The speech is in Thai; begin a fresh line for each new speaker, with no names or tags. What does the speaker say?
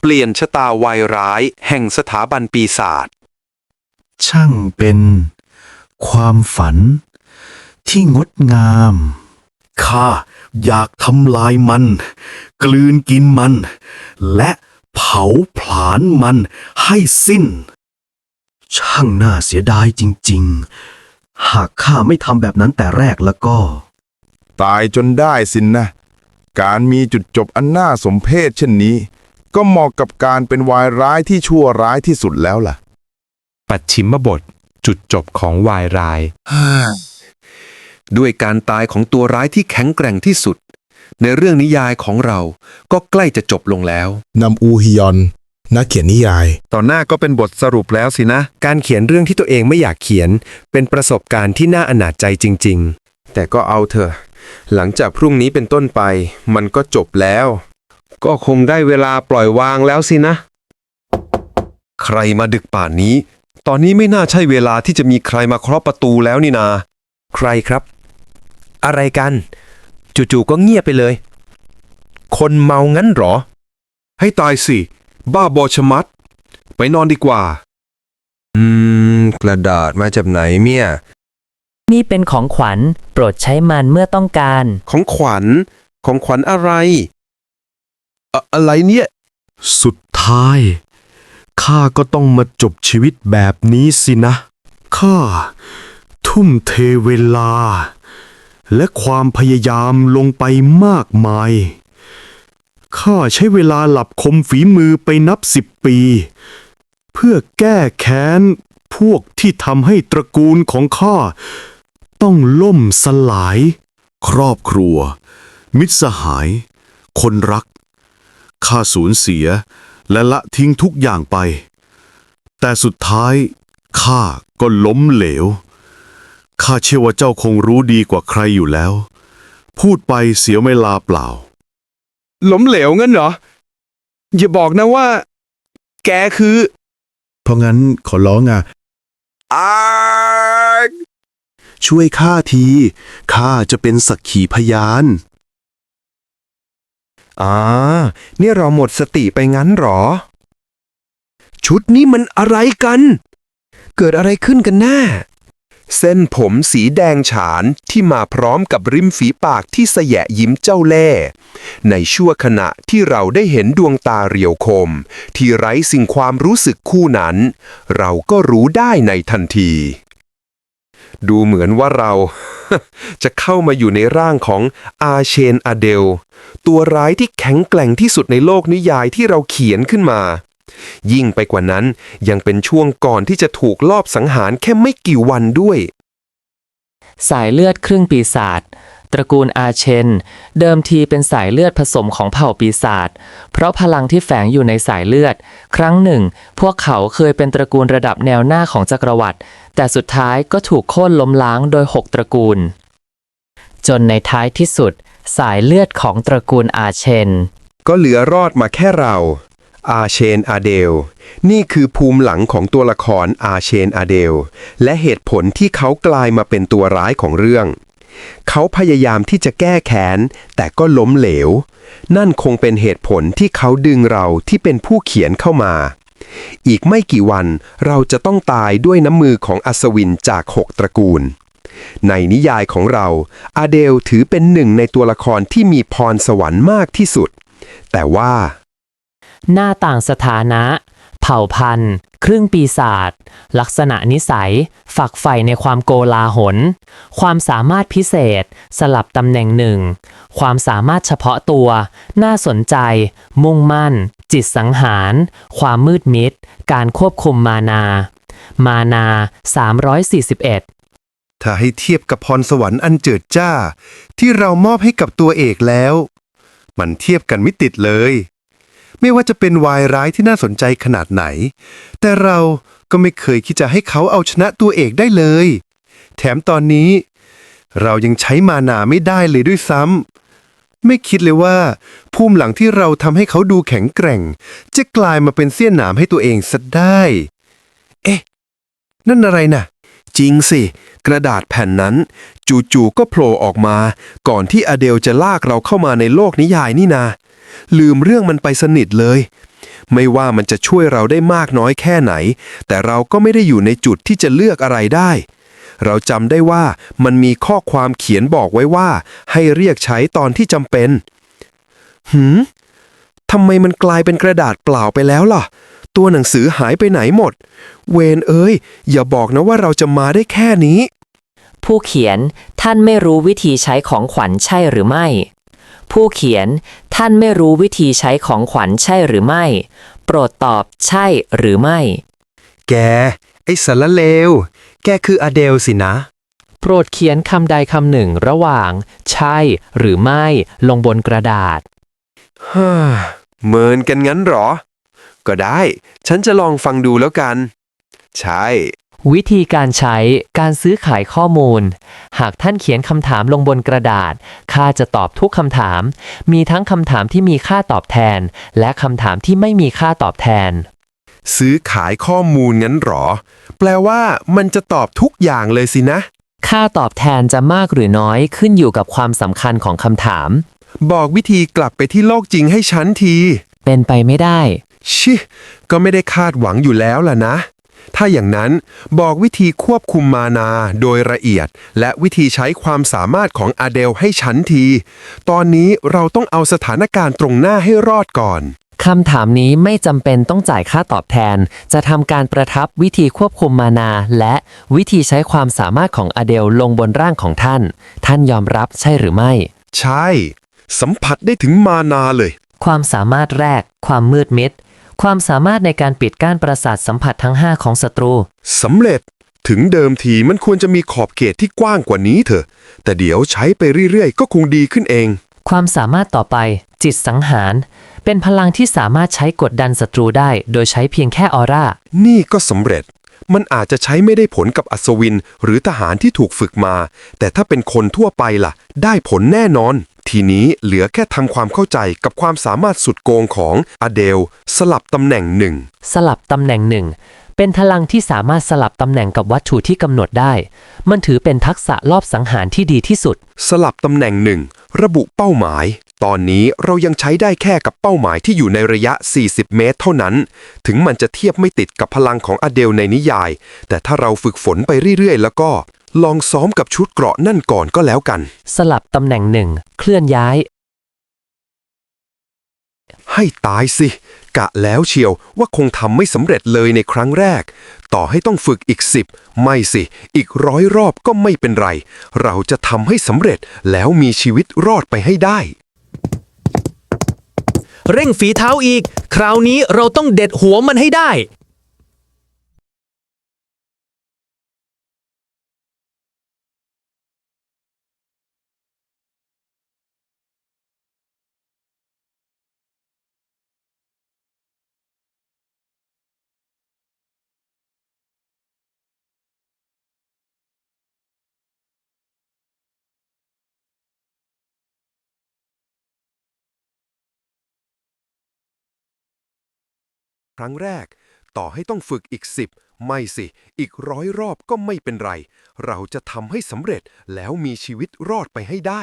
เปลี่ยนชะตาวายร้ายแห่งสถาบันปีศาจ
ช่างเป็นความฝันที่งดงาม ข้าอยากทำลายมัน กลืนกินมัน และเผาผลาญมันให้สิ้น ช่างน่าเสียดายจริง ๆ หากข้าไม่ทำแบบนั้นแต่แรกแล้วก็
ตายจนได้สินนะ การมีจุดจบอันน่าสมเพชเช่นนี้ ก็เหมาะกับการเป็นวายร้ายที่ชั่วร้ายที่สุดแล้วล่ะ
ปัดชิมบท จุดจบของวายราย
ด้วยการตายของตัวร้ายที่แข็งแกร่งที่สุด ในเรื่องนิยายของเราก็ใกล้จะจบลงแล้ว
นำอูฮิยอน นักเขียนนิยาย
ต่อหน้าก็เป็นบทสรุปแล้วสินะ
การเขียนเรื่องที่ตัวเองไม่อยากเขียน เป็นประสบการณ์ที่น่าอนาจใจจริง
แต่ก็เอาเถอะ หลังจากพรุ่งนี้เป็นต้นไป มันก็จบแล้ว ก็คงได้เวลาปล่อยวางแล้วสินะ ใครมาดึกป่านนี้ ตอนนี้ไม่น่าใช่เวลาที่จะมีใครมาเคาะประตูแล้วนี่นา
ๆใครครับ อะไรกัน จู่ๆก็เงียบไปเลย คนเมางั้นเหรอ
ให้ตายสิ บ้าบอชะมัด ไปนอนดีกว่า
อืม กระดาษมาจากไหนเนี่ย
นี่เป็นของขวัญ โปรดใช้มันเมื่อต้องการ
ของขวัญ ของขวัญอะไร อะอะไรเนี่ย
สุดท้ายข้าก็ต้องมาจบชีวิตแบบนี้สินะ ข้า ทุ่มเทเวลา และความพยายามลงไปมากมาย ข้าใช้เวลาหลับคมฝีมือไปนับสิบปี เพื่อแก้แค้น พวกที่ทำให้ตระกูลของข้า ต้องล่มสลาย ครอบครัว มิตรสหาย คนรัก ข้าสูญเสีย และละทิ้งทุกอย่างไป แต่สุดท้ายข้าก็ล้มเหลว ข้าเชื่อว่าเจ้าคงรู้ดีกว่าใครอยู่แล้ว พูดไปเสียเวลาเปล่า
ล้มเหลวงั้นเหรอ อย่าบอกนะว่า แกคือ
เพราะงั้นขอร้องอะ
อา
ช่วยข้าที ข้าจะเป็นสักขีพยาน
อ่า นี่เราหมดสติไปงั้นหรอ ชุดนี้มันอะไรกัน เกิดอะไรขึ้นกันแน่
เส้นผมสีแดงฉานที่มาพร้อมกับริมฝีปากที่สยะยิ้มเจ้าเล่ ในชั่วขณะที่เราได้เห็นดวงตาเรียวคม ที่ไร้สิ่งความรู้สึกคู่นั้น เราก็รู้ได้ในทันที ดูเหมือนว่าเรา จะเข้ามาอยู่ในร่างของอาเชนอเดล ตัวร้ายที่แข็งแกร่งที่สุดในโลกนิยายที่เราเขียนขึ้นมา ยิ่งไปกว่านั้นยังเป็นช่วงก่อนที่จะถูกลอบสังหารแค่ไม่กี่วันด้วย
สายเลือดครึ่งปีศาจ ตระกูลอาเชน เดิมทีเป็นสายเลือดผสมของเผ่าปีศาจ เพราะพลังที่แฝงอยู่ในสายเลือด ครั้งหนึ่ง พวกเขาเคยเป็นตระกูลระดับแนวหน้าของจักรวรรดิ แต่สุดท้ายก็ถูกโค่นล้มล้างโดยหกตระกูล จนในท้ายที่สุด สายเลือดของตระกูลอาเชน
ก็เหลือรอดมาแค่เรา อาเชนอาเดล นี่คือภูมิหลังของตัวละครอาเชนอาเดล และเหตุผลที่เขากลายมาเป็นตัวร้ายของเรื่อง เขาพยายามที่จะแก้แค้นแต่ก็ล้มเหลว นั่นคงเป็นเหตุผลที่เขาดึงเราที่เป็นผู้เขียนเข้ามา อีกไม่กี่วันเราจะต้องตายด้วยน้ำมือของอัศวินจากหกตระกูล ในนิยายของเรา อาเดลถือเป็นหนึ่งในตัวละครที่มีพรสวรรค์มากที่สุด แต่ว่า
หน้าต่างสถานะ ผ่าพันธุ์ ครึ่งปีศาจลักษณะนิสัย ฝักใฝ่ในความโกลาหล ความสามารถพิเศษ สลับตำแหน่งหนึ่ง ความสามารถเฉพาะตัว น่าสนใจ มุ่งมั่น จิตสังหาร ความมืดมิด การควบคุมมานา มานา 341
ถ้าให้เทียบกับพรสวรรค์อันเจิดจ้า ที่เรามอบให้กับตัวเอกแล้ว มันเทียบกันไม่ติดเลย ไม่ว่าจะเป็นวายร้ายที่น่าสนใจขนาดไหน แต่เราก็ไม่เคยคิดจะให้เขาเอาชนะตัวเอกได้เลย แถมตอนนี้ เรายังใช้มานาไม่ได้เลยด้วยซ้ำไม่คิดเลยว่า ภูมิหลังที่เราทำให้เขาดูแข็งแกร่ง จะกลายมาเป็นเสี้ยนหนามให้ตัวเองซะได้ เอ๊ะ นั่นอะไรน่ะจริงสิ กระดาษแผ่นนั้น จู่ๆก็โผล่ออกมา ก่อนที่อเดลจะลากเราเข้ามาในโลกนิยายนี่นา ลืมเรื่องมันไปสนิทเลย ไม่ว่ามันจะช่วยเราได้มากน้อยแค่ไหน แต่เราก็ไม่ได้อยู่ในจุดที่จะเลือกอะไรได้ เราจำได้ว่ามันมีข้อความเขียนบอกไว้ว่า ให้เรียกใช้ตอนที่จำเป็น หืมทำไมมันกลายเป็นกระดาษเปล่าไปแล้วล่ะ ตัวหนังสือหายไปไหนหมด เวนเอ้ย อย่าบอกนะว่าเราจะมาได้แค่นี้
ผู้เขียนท่านไม่รู้วิธีใช้ของขวัญใช่หรือไม่ ผู้เขียนท่านไม่รู้วิธีใช้ของขวัญใช่หรือไม่ โปรดตอบใช่หรือไม่
แก ไอ้สารเลว แกคืออเดลสินะ
โปรดเขียนคำใดคำหนึ่งระหว่าง ใช่หรือไม่ ลงบนกระดาษ
ฮ่าเมินกันงั้นเหรอ ก็ได้ ฉันจะลองฟังดูแล้วกัน ใช่
วิธีการใช้การซื้อขายข้อมูล หากท่านเขียนคำถามลงบนกระดาษข้าจะตอบทุกคำถาม มีทั้งคำถามที่มีค่าตอบแทน และคำถามที่ไม่มีค่าตอบแทน
ซื้อขายข้อมูลงั้นเหรอ แปลว่ามันจะตอบทุกอย่างเลยสินะ
ค่าตอบแทนจะมากหรือน้อยขึ้นอยู่กับความสำคัญของคำถาม
บอกวิธีกลับไปที่โลกจริงให้ฉันที
เป็นไปไม่ได้
ชิ ก็ไม่ได้คาดหวังอยู่แล้วล่ะนะ ถ้าอย่างนั้นบอกวิธีควบคุมมานาโดยละเอียด และวิธีใช้ความสามารถของอเดลให้ฉันที ตอนนี้เราต้องเอาสถานการณ์ตรงหน้าให้รอดก่อน
คำถามนี้ไม่จำเป็นต้องจ่ายค่าตอบแทน จะทำการประทับวิธีควบคุมมานา และวิธีใช้ความสามารถของอเดลลงบนร่างของท่าน ท่านยอมรับใช่หรือไม่
ใช่ สัมผัสได้ถึงมานาเลย
ความสามารถแรก ความมืดมิด ความสามารถในการปิดกั้นประสาทสัมผัสทั้ง 5 ของศัตรู
สำเร็จ ถึงเดิมทีมันควรจะมีขอบเขตที่กว้างกว่านี้เถอะ แต่เดี๋ยวใช้ไปเรื่อยๆ ก็คงดีขึ้นเอง
ความสามารถต่อไป จิตสังหาร เป็นพลังที่สามารถใช้กดดันศัตรูได้ โดยใช้เพียงแค่ออร่า
นี่ก็สำเร็จ มันอาจจะใช้ไม่ได้ผลกับอัศวิน หรือทหารที่ถูกฝึกมา แต่ถ้าเป็นคนทั่วไปล่ะ ได้ผลแน่นอน ทีนี้เหลือแค่ทำความเข้าใจกับความสามารถสุดโกงของอเดล สลับตำแหน่งหนึ่ง
สลับตำแหน่งหนึ่ง เป็นพลังที่สามารถสลับตำแหน่งกับวัตถุที่กำหนดได้ มันถือเป็นทักษะรอบสังหารที่ดีที่สุด
สลับตำแหน่งหนึ่ง ระบุเป้าหมาย ตอนนี้เรายังใช้ได้แค่กับเป้าหมายที่อยู่ในระยะ 40 เมตร เท่านั้น ถึงมันจะเทียบไม่ติดกับพลังของอเดลในนิยาย แต่ถ้าเราฝึกฝนไปเรื่อยๆ แล้วก็ ลองซ้อมกับชุดเกราะนั่นก่อนก็แล้วกัน
สลับตำแหน่งหนึ่ง เคลื่อนย้าย
ให้ตายสิ กะแล้วเชียวว่าคงทำไม่สำเร็จเลยในครั้งแรก ต่อให้ต้องฝึกอีกสิบไม่สิ อีกร้อยรอบก็ไม่เป็นไร เราจะทำให้สำเร็จแล้วมีชีวิตรอดไปให้ได้
เร่งฝีเท้าอีก คราวนี้เราต้องเด็ดหัวมันให้ได้
ครั้งแรก ต่อให้ต้องฝึกอีกสิบไม่สิ อีกร้อยรอบก็ไม่เป็นไร เราจะทำให้สำเร็จแล้วมีชีวิตรอดไปให้ได้